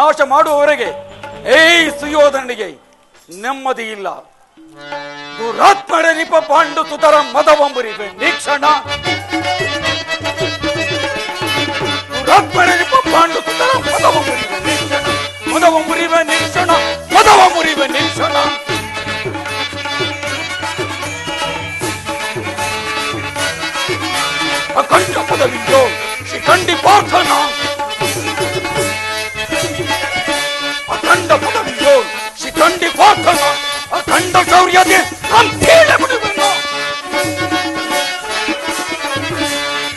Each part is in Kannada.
ನಾಶ ಮಾಡುವವರೆಗೆ, ಏಯ್ ಸುಯೋಧನಿಗೆ ನೆಮ್ಮದಿ ಇಲ್ಲ. ದುರಾತ್ಮಡೆ ನಿಪ ಪಾಂಡು ತುತರ ಮದವಂಬುರಿವೆ, ನೀಕ್ಷಣ. ದುರಾತ್ಮಡೆ ನಿಪ ಪಾಂಡು ಮದವಂಬರಿ ಮದವಂಬುರಿವೆ, ನೀಕ್ಷಣ. ಮದವಂಬುರಿವೆ ನೀಕ್ಷಣ. ಮದವಂಬುರಿವೆ, ನೀಕ್ಷಣ. ಅಖಂಡ ಪದವಿಯೋ ಶಿಖಂಡಿ ಪಾರ್ಥನ ಶಿಖಂಡಿ ಪಾರ್ಥನ ಅಖಂಡ ಶೌರ್ಯದೆ ಅಂತೇಳಿ ಬಿಡುವೆನು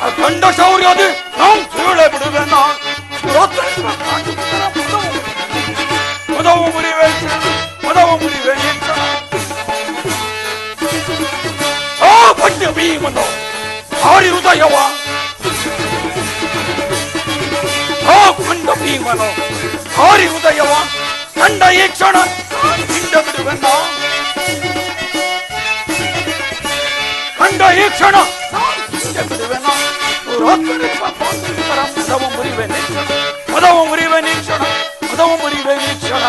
ಅಖಂಡ ಶೌರ್ಯದೆ ನಾವು ಸೀಳೆ ಬಿಡುವೆನ ಪದವು ಮುರಿವೆ ಪದವು ಮುರಿವೆ ನೀಕ್ಷಣ ಆ ಪಂಡ್ಯ ಭೀಮನು ಭಾರಿ ಹೃದಯವ ಆ ಕಂಡ ಭೀಮನು ಭಾರಿ ಹೃದಯವ ಕಂಡ ಈ ಕ್ಷಣ ಹಿಂಡ ಬಿಡುವೆನ್ನ ಕಂಡ ಈ ಕ್ಷಣ ಹಿಂಡ ಬಿಡುವೆನ್ನ ಮದವ ಮುರಿವೆ ನೀಕ್ಷಣ ಮದವ ಮುರಿವೆ ನೀಕ್ಷಣ ಮದವ ಮುರಿವೆ ನೀಕ್ಷಣ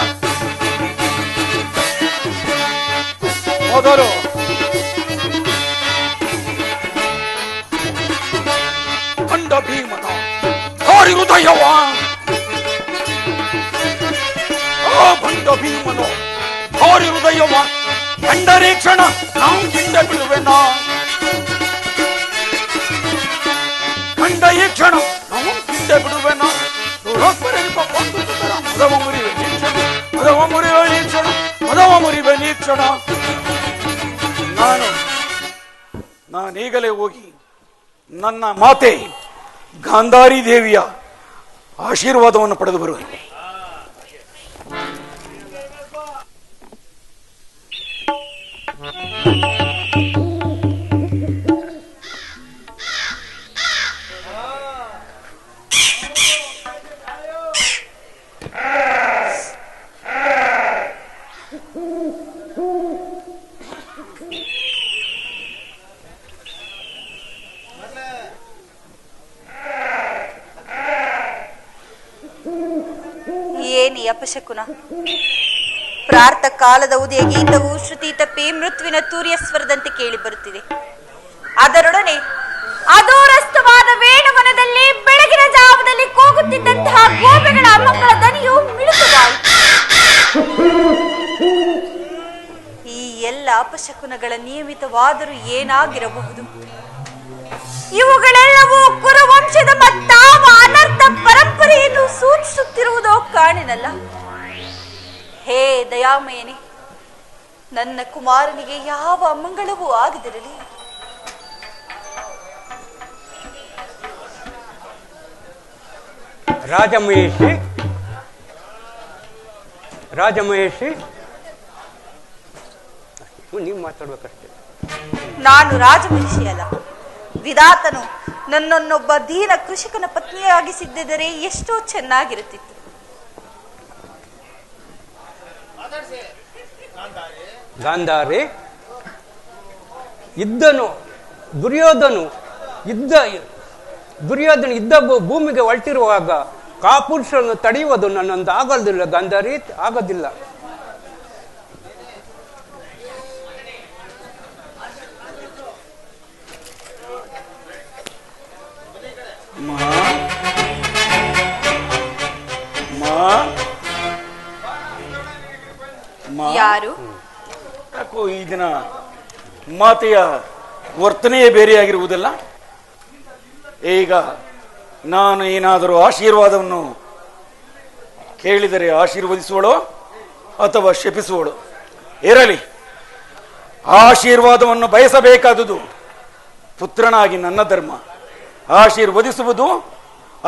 ಮೊದಲು ಕಂಡ ಭೀಮನ ಭಾರಿ ಹೃದಯವ ಆ ಬಂಡ ಭೀಮನು ಭಾರಿ ಹೃದಯವ ಕಂಡರೇ ಕ್ಷಣ ನಾವು ಹಿಂಡ ಬಿಡುವೆನ ಕಂಡ ಈ ಕ್ಷಣ ನಾವು ಹಿಂಡ ಬಿಡುವೆನ ಮದವ ಮುರಿವೆ ನೀಕ್ಷಣ ಮದವ ಮುರಿವೆ ನೀಕ್ಷಣ ಮದವ ನೀಕ್ಷಣ ನಾನು, ನಾನೀಗಲೇ ಹೋಗಿ ನನ್ನ ಮಾತೆ ಗಾಂಧಾರಿ ದೇವಿಯ ಆಶೀರ್ವಾದವನ್ನು ಪಡೆದು ಬರುವೆ. ಏನಿ ಅಪಶಕುನ. ಪ್ರಾರ್ಥ ಕಾಲದ ಉದಯ ಗೀತವು ಶ್ರುತಿ ತಪ್ಪಿ ಮೃತ್ವಿನ ತೂರ್ಯ ಸ್ವರದಂತೆ ಕೇಳಿ ಬರುತ್ತಿದೆ. ಅದರೊಡನೆ ಅದೂರಸ್ಥವಾದ ವೇಣವನದಲ್ಲಿ ಬೆಳಗಿನ ಜಾವದಲ್ಲಿ ಕೂಗುತ್ತಿದ್ದಂತಹ ಗೋಪೆಗಳ ಮಕ್ಕಳ ದನಿಯು ಈ ಎಲ್ಲ ಅಪಶಕುನಗಳ ನಿಯಮಿತವಾದರೂ ಏನಾಗಿರಬಹುದು? ಇವುಗಳೆಲ್ಲವೂ ಕುರುವಂಶದ ಮತ್ತಾವ ಅನರ್ಥ ಸೂಚಿಸುತ್ತಿರುವುದೋ ಕಾಣಿನಲ್ಲ ಹೇ ದಯಾಮಯನೇ ನನ್ನ ಕುಮಾರನಿಗೆ ಯಾವ ಅಮಂಗಳವೂ ಆಗದಿರಲಿ. ರಾಜಮಹೇಶಿ ರಾಜಮಹೇಶಿ. ನೀವು ಮಾತಾಡ್ಬೇಕಷ್ಟೇ. ನಾನು ರಾಜಮಹಿಷಿ ಅಲ್ಲ. ವಿಧಾತನು ನನ್ನನ್ನೊಬ್ಬ ದೀನ ಕೃಷಿಕನ ಪತ್ನಿಯಾಗಿಸಿದ್ದರೆ ಎಷ್ಟೋ ಚೆನ್ನಾಗಿರುತ್ತಿತ್ತು. ಗಾಂಧಾರಿ. ಇದ್ದನು ದುರ್ಯೋಧನು ಇದ್ದ ದುರ್ಯೋಧನ ಇದ್ದ ಭೂಮಿಗೆ ಹೊರಟಿರುವಾಗ ಕಾಪುರುಷರನ್ನು ತಡೆಯುವುದು ನನ್ನೊಂದು ಆಗೋದಿಲ್ಲ ಗಾಂಧಾರಿ ಆಗೋದಿಲ್ಲ. ಯಾರು? ಯಾಕೋ ಈ ದಿನ ಮಾತೆಯ ವರ್ತನೆಯೇ ಬೇರೆಯಾಗಿರುವುದಿಲ್ಲ? ಈಗ ನಾನು ಏನಾದರೂ ಆಶೀರ್ವಾದವನ್ನು ಕೇಳಿದರೆ ಆಶೀರ್ವದಿಸುವಳು ಅಥವಾ ಶಪಿಸುವಳು? ಇರಲಿ. ಆಶೀರ್ವಾದವನ್ನು ಬಯಸಬೇಕಾದುದು ಪುತ್ರನಾಗಿ ನನ್ನ ಧರ್ಮ. ಆಶೀರ್ವದಿಸುವುದು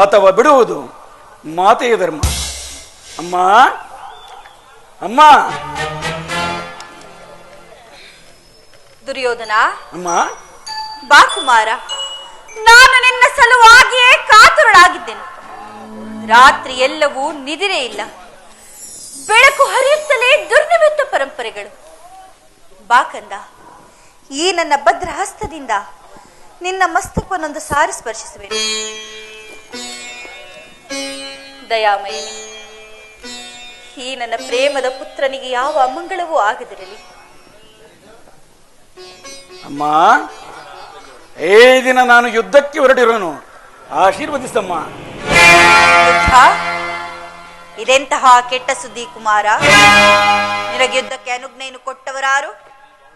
ಅಥವಾ ಬಿಡುವುದು ಮಾತೆಯ ಧರ್ಮ. ಅಮ್ಮ ಅಮ್ಮ. ದುರ್ಯೋಧನ. ಅಮ್ಮ. ಬಾ ಕುಮಾರ. ನಾನು ನಿನ್ನ ಸಲುವಾಗಿಯೇ ಕಾತುರಳಾಗಿದ್ದೇನೆ. ರಾತ್ರಿ ಎಲ್ಲವೂ ನಿದಿರೇ ಇಲ್ಲ. ಬೆಳಕು ಹರಿಯುತ್ತಲೇ ದುರ್ನಿಮಿತ್ತ ಪರಂಪರೆಗಳು. ಬಾ ಕಂದ. ಈ ನನ್ನ ಭದ್ರ ಹಸ್ತದಿಂದ ನಿನ್ನ ಮಸ್ತಕವನ್ನೊಂದು ಸಾರಿ ಸ್ಪರ್ಶಿಸಬೇಕು ದಯಾಮಯನಿ ಈ ನನ್ನ ಪ್ರೇಮದ ಪುತ್ರನಿಗೆ ಯಾವ ಅಮಂಗಳವೂ ಆಗದಿರಲಿ. ಅಮ್ಮ ಏ ದಿನ ನಾನು ಯುದ್ಧಕ್ಕೆ ಹೊರಟಿರೋನು ಆಶೀರ್ವದಿಸಮ್ಮ. ಯುದ್ಧ ಇದೆಂತಹ ಕೆಟ್ಟ ಸುದ್ದಿ ಕುಮಾರ? ನಿನಗೆ ಯುದ್ಧಕ್ಕೆ ಅನುಜ್ಞೆಯನ್ನು ಕೊಟ್ಟವರಾರು?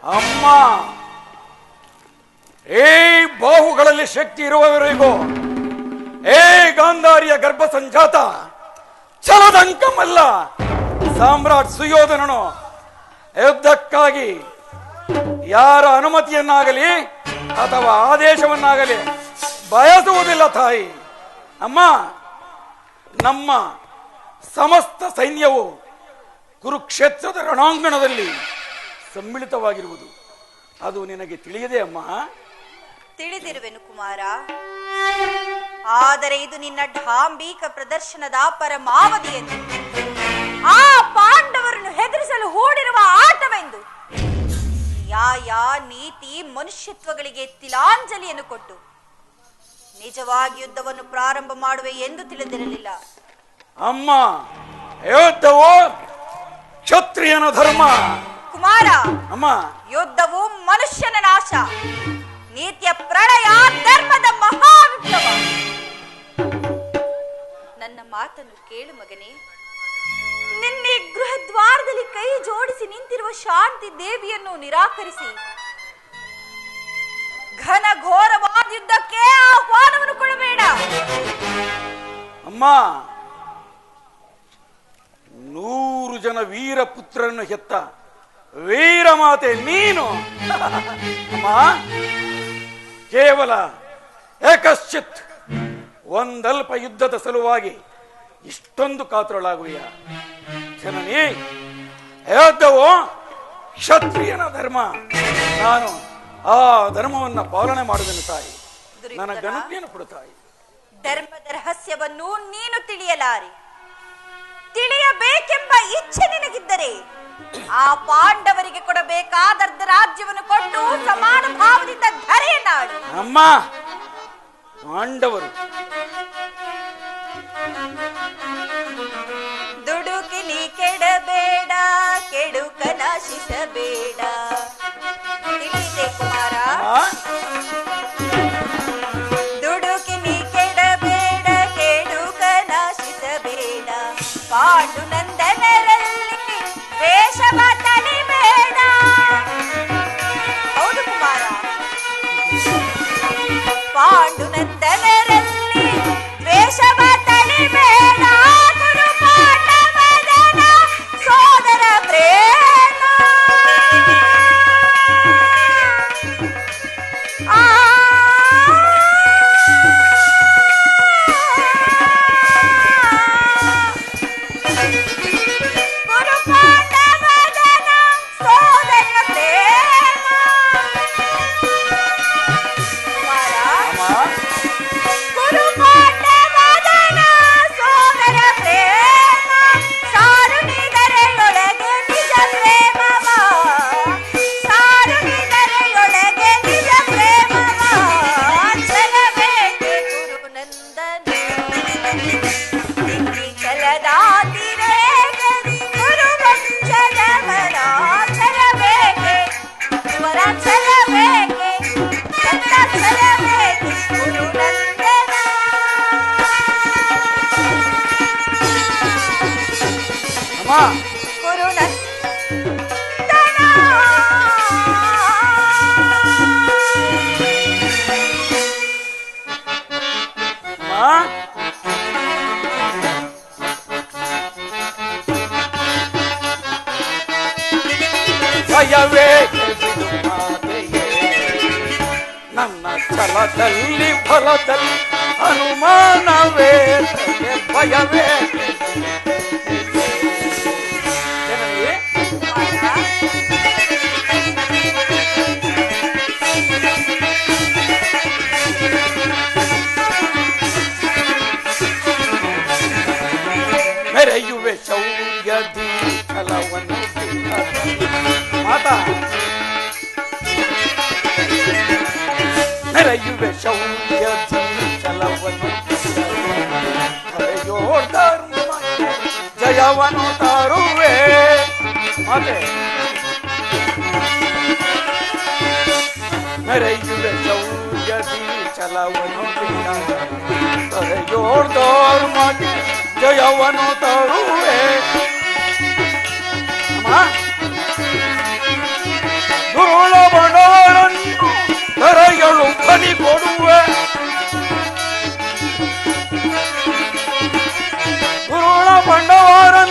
ಅಮ್ಮ ಏ ಬಾಹುಗಳಲ್ಲಿ ಶಕ್ತಿ ಇರುವವರಿಗೂ ಏ ಗಾಂಧಾರಿಯ ಗರ್ಭ ಸಂಜಾತ ಛಲದಂಕಮಲ್ಲ ಸಾಮ್ರಾಟ್ ಸುಯೋಧನನು ಯುದ್ಧಕ್ಕಾಗಿ ಯಾರ ಅನುಮತಿಯನ್ನಾಗಲಿ ಅಥವಾ ಆದೇಶವನ್ನಾಗಲಿ ಬಯಸುವುದಿಲ್ಲ ತಾಯಿ. ಅಮ್ಮ, ನಮ್ಮ ಸಮಸ್ತ ಸೈನ್ಯವು ಕುರುಕ್ಷೇತ್ರದ ರಣಾಂಗಣದಲ್ಲಿ ಸಮ್ಮಿಳಿತವಾಗಿರುವುದು. ಅದು ನಿನಗೆ ತಿಳಿಯದೆ ಅಮ್ಮ? ತಿಳಿದಿರುವೆನು ಕುಮಾರ. ಆದರೆ ಇದು ನಿನ್ನ ಢಾಂಬೀಕ ಪ್ರದರ್ಶನದ ಪರಮಾವಧಿಯನ್ನು ಮನುಷ್ಯತ್ವಗಳಿಗೆ ತಿಲಾಂಜಲಿಯನ್ನು ಕೊಟ್ಟು ನಿಜವಾಗಿ ಯುದ್ಧವನ್ನು ಪ್ರಾರಂಭ ಮಾಡುವೆ ಎಂದು ತಿಳಿದಿರಲಿಲ್ಲ. ಅಮ್ಮ ಯುದ್ಧವು ಕ್ಷತ್ರಿಯನ ಧರ್ಮ. ಕುಮಾರ ಅಮ್ಮ. ಯುದ್ಧವು ಮನುಷ್ಯನ ನಾಶ. ನೀತಿಯ ಪ್ರಳಯ ಧರ್ಮದ ಮಹಾವಿಪ್ಲವ. ನನ್ನ ಮಾತನ್ನು ಕೇಳು ಮಗನೇ. ನಿನ್ನೆ ಗೃಹ ದ್ವಾರದಲ್ಲಿ ಕೈ ಜೋಡಿಸಿ ನಿಂತಿರುವ ಶಾಂತಿ ದೇವಿಯನ್ನು ನಿರಾಕರಿಸಿ ಘೋರವಾದ ಯುದ್ಧಕ್ಕೆ ಆಹ್ವಾನವನ್ನು ಕೊಡಬೇಡ. ಅಮ್ಮ, ನೂರು ಜನ ವೀರ ಪುತ್ರರನ್ನು ಹೆತ್ತ ವೀರ ಮಾತೆ ನೀನು. ಅಮ್ಮ, ಕೇವಲ ಏಕಶ್ಚಿತ್ ಒಂದಲ್ಪ ಯುದ್ಧದ ಸಲುವಾಗಿ ಇಷ್ಟೊಂದು ಕಾತುರಳಾಗುವೆಯ. ಜನನಿ ಯುದ್ಧವು ಕ್ಷತ್ರಿಯನ ಧರ್ಮ. ನಾನು ಆ ಧರ್ಮವನ್ನ ಪಾಲನೆ ಮಾಡಿದನು ತಾಯಿ. ನನ್ನ. ಗಣತಿಯನ್ನು ಕೊಡು ತಾಯಿ. ಧರ್ಮದ ರಹಸ್ಯವನ್ನು ನೀನು ತಿಳಿಯಲಾರಿ. ತಿಳಿಯಬೇಕೆಂಬ ಇಚ್ಛೆ ನಿನಗಿದ್ದರೆ ಆ ಪಾಂಡವರಿಗೆ ಕೊಡಬೇಕಾದ ರಾಜ್ಯವನ್ನು ಕೊಟ್ಟು ಸಮಾನ ಭಾವದಿಂದ ಧರೆಯನ್ನಾಡು. ಅಮ್ಮ ಪಾಂಡವರು. ದುಡುಕಿಲಿ ಕೆಡಬೇಡ ಕೆಡುಕ ನಾಶಿಸಬೇಡ ತಿಳಿದೆ ಕುಮಾರ ಅಮ್ಮ, ದುಡುಕಿ ನೀ ಕೆಡಬೇಡ ಕೆಡುಕ ಅಮ್ಮ ಗುರು ನಂದನ ಅಮ್ಮ ಭಯವೇ ಬಿಡು ಮಾತೆಯೇ. ನನ್ನ ಛಲದಲ್ಲಿ ಫಲದಲ್ಲಿ ಅನುಮಾನವೇ ಭಯವೇ જવાનું તારું વે. માટે. મેરે જુલે જવું જતી ચલાવવાનો પિતા તરે જોરદાર માટે જયાવવાનો તારું વે. એ ધૂળ બનારણ તરૈયળું ફરી કોડું ભંડવારન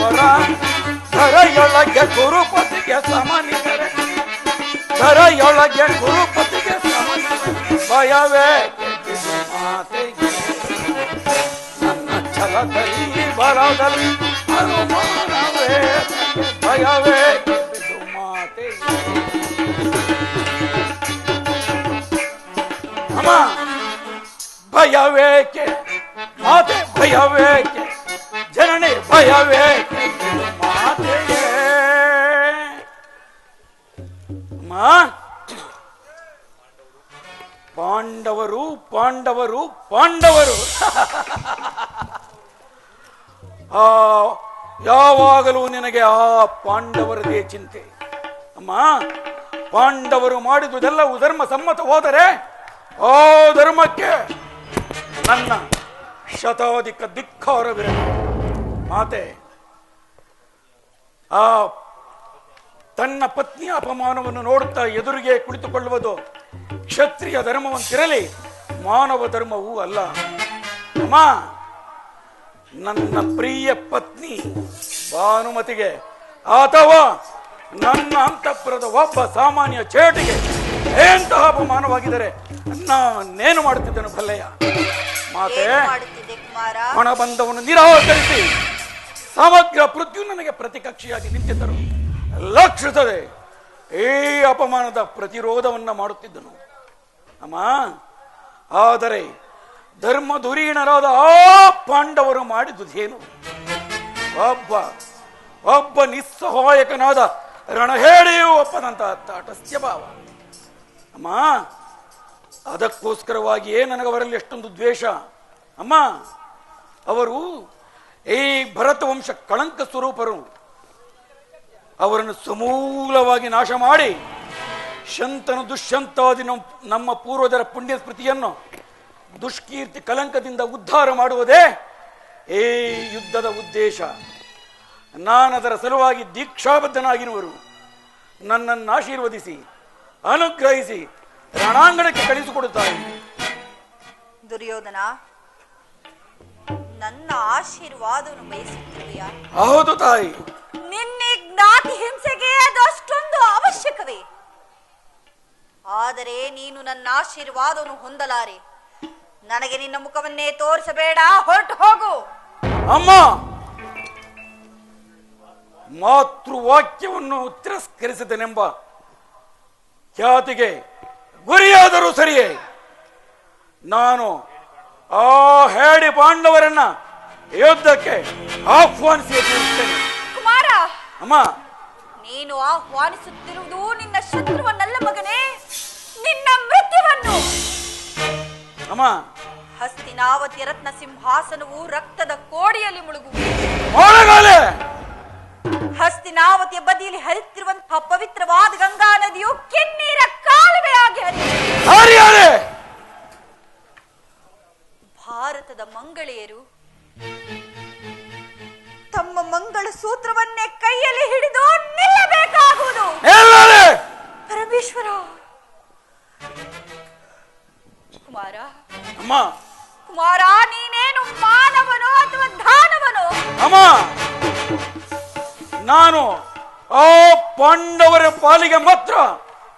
ಪಗಳುವೆ ಪಾಂಡವರ ಧರೆಯೊಳಗೆ ಗುರುಪತಿಗೆ ಸಮನಿದರೆ ಧರೆಯೊಳಗೆ ಗುರುಪತಿಗೆ ಸಮನಿದರೆ ಭಯವೇ ಕೆಟ್ಟಿದು ಮಾತೆಗೆ ನನ್ನ ಛಲದಲ್ಲಿ ಬರದಲ್ಲಿ ಅನುಮಾನವೇ ಭಯವೇ ಕೆಟ್ಟಿದು ಮಾತೆಗೆ ಅಮ್ಮ ಭಯವೇಕೆ ಮಾತೆ ಭಯವೇಕೆ ಜನನಿ ಭಯವೇಕೆ ಪಾಂಡವರು ಪಾಂಡವರು ಪಾಂಡವರು. ಆ, ಯಾವಾಗಲೂ ನಿನಗೆ ಆ ಪಾಂಡವರದೇ ಚಿಂತೆ. ಅಮ್ಮ, ಪಾಂಡವರು ಮಾಡಿದುದೆಲ್ಲವೂ ಧರ್ಮ ಸಮ್ಮತ ಹೋದರೆ ಆ ಧರ್ಮಕ್ಕೆ ನನ್ನ ಶತಾಧಿಕ ಧಿಕ್ಕಾರವಿರಲಿ. ಮಾತೆ, ಆ ತನ್ನ ಪತ್ನಿಯ ಅಪಮಾನವನ್ನು ನೋಡುತ್ತಾ ಎದುರಿಗೆ ಕುಳಿತುಕೊಳ್ಳುವುದು ಕ್ಷತ್ರಿಯ ಧರ್ಮವಂತಿರಲಿ ಮಾನವ ಧರ್ಮವೂ ಅಲ್ಲ. ಅಮ್ಮ ನನ್ನ ಪ್ರಿಯ ಪತ್ನಿ ಭಾನುಮತಿಗೆ ಅಥವಾ ನನ್ನ ಅಂತಃಪುರದ ಒಬ್ಬ ಸಾಮಾನ್ಯ ಚೇಟಿಗೆ ಎಂತಹ ಅಪಮಾನವಾಗಿದ್ದರೆ ನಾನೇನು ಮಾಡುತ್ತಿದ್ದನು ಭಲ್ಲಯ್ಯ ಮಾತೆ ಹಣ ಬಂದವನು ನಿರಾಕರಿಸಿ ಸಮಗ್ರ ಪೃಥ್ವಿ ನನಗೆ ಪ್ರತಿಕಕ್ಷಿಯಾಗಿ ನಿಂತಿದ್ದರು. ಲಕ್ಷಿಸದೆ ಈ ಅಪಮಾನದ ಪ್ರತಿರೋಧವನ್ನು ಮಾಡುತ್ತಿದ್ದನು. ಅಮ್ಮ, ಆದರೆ ಧರ್ಮ ಧುರೀಣರಾದ ಆ ಪಾಂಡವರು ಮಾಡಿದುದೇನು? ಒಬ್ಬ ಒಬ್ಬ ನಿಸ್ಸಹಾಯಕನಾದ ರಣಹೇಳಿಯೂ ಒಪ್ಪದಂತಹ ತಾಟಸ್ಯ ಭಾವ. ಅಮ್ಮ, ಅದಕ್ಕೋಸ್ಕರವಾಗಿಯೇ ನನಗವರಲ್ಲಿ ಎಷ್ಟೊಂದು ದ್ವೇಷ. ಅಮ್ಮ, ಅವರು ಈ ಭರತವಂಶ ಕಳಂಕ ಸ್ವರೂಪರು. ಅವರನ್ನು ಸಮೂಲವಾಗಿ ನಾಶ ಮಾಡಿ ಶಂತನು ದುಷ್ಯಂತಾದಿ ನಮ್- ನಮ್ಮ ಪೂರ್ವಜರ ಪುಣ್ಯ ಸ್ಮೃತಿಯನ್ನು ದುಷ್ಕೀರ್ತಿ ಕಲಂಕದಿಂದ ಉದ್ಧಾರ ಮಾಡುವುದೇ ಏ ಯುದ್ಧದ ಉದ್ದೇಶ. ನಾನದರ ಸಲುವಾಗಿ ದೀಕ್ಷಾಬದ್ಧನಾಗಿರುವರು. ನನ್ನನ್ನು ಆಶೀರ್ವದಿಸಿ ಅನುಗ್ರಹಿಸಿ ರಣಾಂಗಣಕ್ಕೆ ಕಳಿಸಿಕೊಡುತ್ತಾರೆ. ದುರ್ಯೋಧನ ನನ್ನ ಆಶೀರ್ವಾದವನ್ನು ಹೌದು ತಾಯಿ. ನಿನ್ನೆ ಜ್ಞಾತಿ ಆದರೆ ನೀನು ನನ್ನ ಆಶೀರ್ವಾದವನ್ನು ಹೊಂದಲಾರೆ. ನನಗೆ ನಿನ್ನ ಮುಖವನ್ನೇ ತೋರಿಸಬೇಡ ಹೊರಟು ಹೋಗು. ಅಮ್ಮ ಮಾತೃವಾಕ್ಯವನ್ನು ತಿರಸ್ಕರಿಸಿದನೆಂಬ ಖ್ಯಾತಿಗೆ ಗುರಿಯಾದರೂ ಸರಿಯೇ. ನಾನು ಆ ಹೇಡಿ ಪಾಂಡವರನ್ನ ಯುದ್ಧಕ್ಕೆ ಆಹ್ವಾನಿಸಿ ಕುಮಾರ! ಅಮ್ಮ! ನೀನು ಆಹ್ವಾನಿಸುತ್ತಿರುವುದು ನಿನ್ನ ಶತ್ರುವನ್ನಲ್ಲ ಮಗನೇ. ಅಮ್ಮ ಹಸ್ತಿನಾವತಿ ರತ್ನ ಸಿಂಹಾಸನವು ರಕ್ತದ ಕೋಡಿಯಲ್ಲಿ ಮೊಳಗಾಲೆ. ಹಸ್ತಿನಾವತಿಯ ಬದಿಯಲ್ಲಿ ಹರಿತಿರುವಂತಹ ಪವಿತ್ರವಾದ ಗಂಗಾ ನದಿಯು ಕೆನ್ನೀರ ಕಾಲುವೆಯಾಗಿ ಹರಿಯುತ್ತದೆ. ಭಾರತದ ಮಂಗಳೆಯರು ತಮ್ಮ ಮಂಗಳ ಸೂತ್ರವನ್ನೇ ಕೈಯಲ್ಲಿ ಹಿಡಿದು ನಿಲ್ಲಬೇಕಾಗುವುದು. ಪರಮೇಶ್ವರ ಕುಮಾರ. ಅಮ್ಮ. ಕುಮಾರ ನೀನೇನು ಮಾನವನೋ ಅಥವಾ ದಾನವನೋ? ಅಮ್ಮ. ನಾನು ಆ ಪಾಂಡವರ ಪಾಲಿಗೆ ಮಾತ್ರ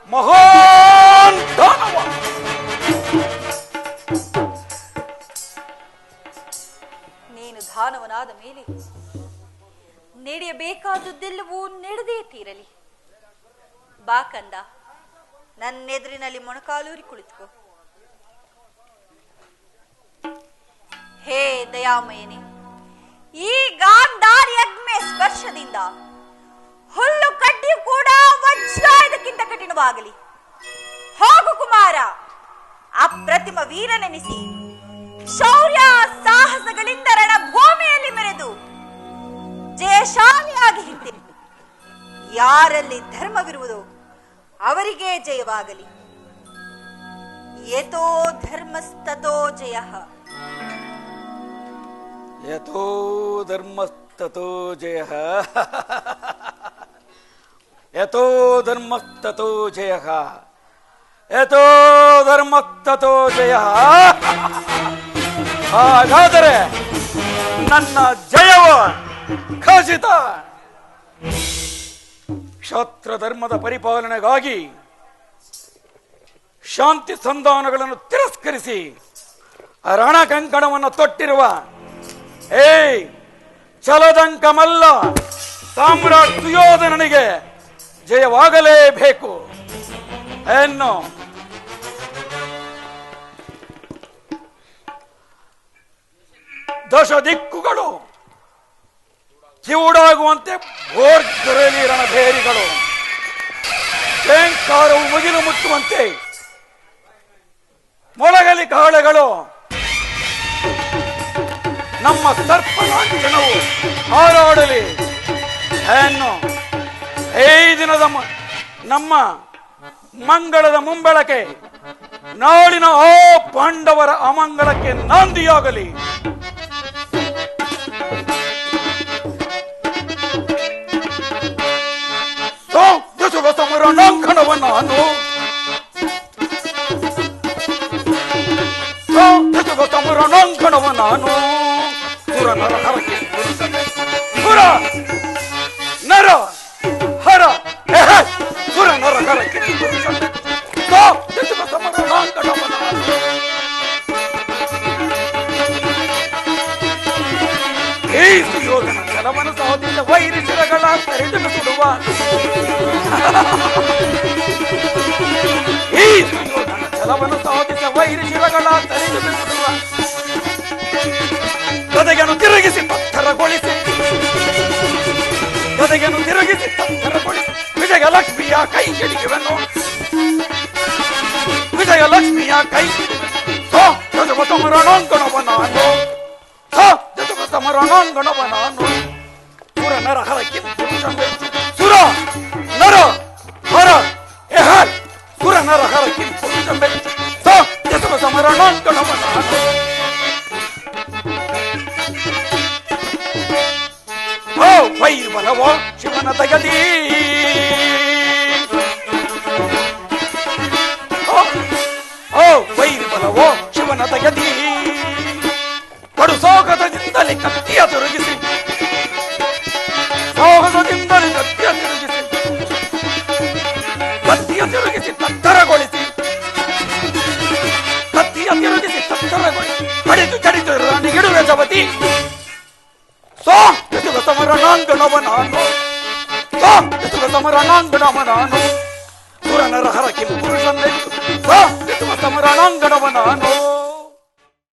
ಮಹಾನ್ ದಾನವ. ನೀನು ದಾನವನಾದ ಮೇಲೆ ನಡೆಯಬೇಕಾದದ್ದೆಲ್ಲವೂ ನಡೆದೇ ತೀರಲಿ. ಬಾಕಂದ ನನ್ನೆದುರಿನಲ್ಲಿ ಮೊಣಕಾಲೂರಿ ಕುಳಿತುಕೋ. ಹೇ ದಯಾಮಯನೇ, ಈ ಗಾಂಧಾರಿ ಯಜ್ಞೆ ಸ್ಪರ್ಶದಿಂದ ಹುಲ್ಲು ಕಡ್ಡಿಯು ಕೂಡ ವಜ್ರಾಯುಧಕ್ಕಿಂತ ಕಠಿಣವಾಗಲಿ. ಹೋಗು ಕುಮಾರ, ಅಪ್ರತಿಮ ವೀರನೆನಿಸಿ ಶೌರ್ಯ ಸಾಹಸಗಳಿಂದ ರಣಭೂಮಿಯಲ್ಲಿ ಮೆರೆದು ಜಯಶಾಲಿಯಾಗಿ ಹಿಂದೆ ಯಾರಲ್ಲಿ ಧರ್ಮವಿರುವುದೋ ಅವರಿಗೆ ಜಯವಾಗಲಿ. ಯಥೋ ಧರ್ಮಸ್ತೋ ಜಯ. ಯಥೋ ಧರ್ಮಸ್ತತೋ ಜಯ ಯಥೋ ಧರ್ಮಸ್ತತೋ ಜಯ ಯಥೋ ಧರ್ಮಸ್ತತೋ ಜಯ ಹಾಗಾದರೆ ನನ್ನ ಜಯವ ಖಚಿತ. ಕ್ಷತ್ರ ಧರ್ಮದ ಪರಿಪಾಲನೆಗಾಗಿ ಶಾಂತಿ ಸಂಧಾನಗಳನ್ನು ತಿರಸ್ಕರಿಸಿ ರಣ ಕಂಕಣವನ್ನು ತೊಟ್ಟಿರುವ ಏಯ್ ಚಲದಂಕ ಮಲ್ಲ ಸಾಮ್ರಾಟ್ ಸುಯೋಧನನಿಗೆ ಜಯವಾಗಲೇಬೇಕು. ಎನ್ನು ದಶ ದಿಕ್ಕುಗಳು ಕಿವುಡಾಗುವಂತೆ ಭೋರ್ಗರಲಿ ರಣಭೇರಿಗಳು ಶೇಂಕಾರವು ಮುಗಿಲು ಮುಟ್ಟುವಂತೆ ಮೊಳಗಲಿ ಕಾಳೆಗಳು ನಮ್ಮ ಸರ್ಪಲಾಂಛನವು ಹಾರಾಡಲಿ. ಹೆಣ್ಣು, ಈ ದಿನದ ನಮ್ಮ ಮಂಗಳದ ಮುಂಬಳಕೆ. ನಾಳಿನ ಆ ಪಾಂಡವರ ಅಮಂಗಳಕ್ಕೆ ನಾಂದಿಯಾಗಲಿ. ಸಮರಣಾಂಕಣವನ್ನು ನಾನು ದಶವ ಸಮರಣಾಂಕಣವ ನಾನು ಸುರ ತಿರುಗಿಸಿ ಪತ್ತರಗೊಳಿಸಿ ಗದೆಯನ್ನು ತಿರುಗಿಸಿ ಪತ್ತರಗೊಳಿಸಿ ವಿಜಯಲಕ್ಷ್ಮಿಯ ಕೈ ಹಿಡಿಯುವೆನು ವಿಜಯಲಕ್ಷ್ಮಿಯ ಕೈ ಸೋ ಗಜವ ಸಮರಣಾಂಗಣವ ನಾನು ಸೋ ಗಜವ ಸಮರಣಾಂಗಣವ ನಾನು ಸುರ ನರ ಹರಕ್ಕೆ ಪುರುಷಂಬೆ ಸುರ ನರ ಹರ ಎಹರ್ ಸುರ ನರ ಹರಕ್ಕೆ ಪುರುಷಂಬೆ ಸೋ ಗಜವ ಸಮರಣಾಂಗಣವ ನಾನು ಶಿವನ ತಗದಿ